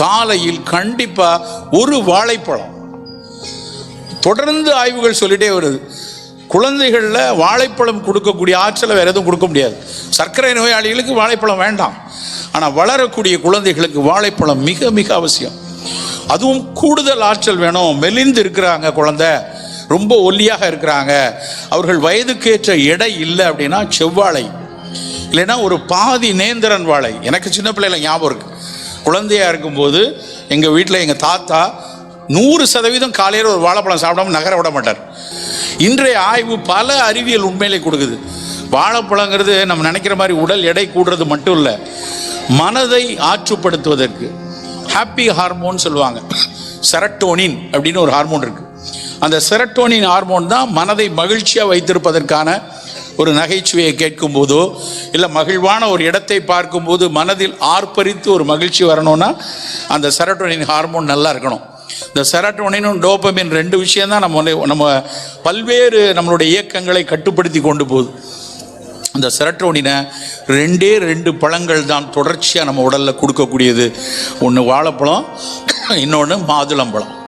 காலையில் கண்டிப்பாக ஒரு வாழைப்பழம். தொடர்ந்து ஆய்வுகள் சொல்லிட்டே வருது. குழந்தைகளில் வாழைப்பழம் கொடுக்கக்கூடிய ஆற்றலை வேறு எதுவும் கொடுக்க முடியாது. சர்க்கரை நோயாளிகளுக்கு வாழைப்பழம் வேண்டாம். ஆனால் வளரக்கூடிய குழந்தைகளுக்கு வாழைப்பழம் மிக மிக அவசியம். அதுவும் கூடுதல் ஆற்றல் வேணும். மெலிந்து இருக்கிறாங்க குழந்தை. ரொம்ப ஒல்லியாக இருக்கிறாங்க. அவர்கள் வயதுக்கேற்ற எடை இல்லை அப்படின்னா செவ்வாழை. இல்லைன்னா ஒரு பாதி நேந்திரன் வாழை. எனக்கு சின்ன பிள்ளைல ஞாபகம் இருக்குது குழந்தையாக இருக்கும்போது எங்கள் வீட்டில் எங்கள் தாத்தா நூறு சதவீதம் காலையில் ஒரு வாழைப்பழம் சாப்பிடாம நகர விட மாட்டார். இன்றைய ஆய்வு பல அறிவியல் உண்மையிலே கொடுக்குது. வாழைப்பழங்கிறது நம்ம நினைக்கிற மாதிரி உடல் எடை கூடுறது மட்டும் இல்லை மனதை ஆற்றுப்படுத்துவதற்கு. ஹாப்பி ஹார்மோன் சொல்லுவாங்க. செரட்டோனின் அப்படின்னு ஒரு ஹார்மோன் இருக்குது அந்த செரட்டோனின் ஹார்மோன் தான் மனதை மகிழ்ச்சியாக வைத்திருப்பதற்கான ஒரு நகைச்சுவையை கேட்கும் போதோ இல்லை மகிழ்வான ஒரு இடத்தை பார்க்கும்போது மனதில் ஆர்ப்பரித்து ஒரு மகிழ்ச்சி வரணும்னா அந்த செரட்டோனின் ஹார்மோன் நல்லா இருக்கணும். இந்த செரட்டோனினும் டோபமின் ரெண்டு விஷயம் தான் நம்ம நம்ம பல்வேறு நம்மளுடைய இயக்கங்களை கட்டுப்படுத்தி கொண்டு போகுது. அந்த செரட்டோனினை ரெண்டே ரெண்டு பழங்கள் தான் தொடர்ச்சியாக நம்ம உடலில் கொடுக்கக்கூடியது. ஒன்று வாழைப்பழம் இன்னொன்று மாதுளம்பழம்.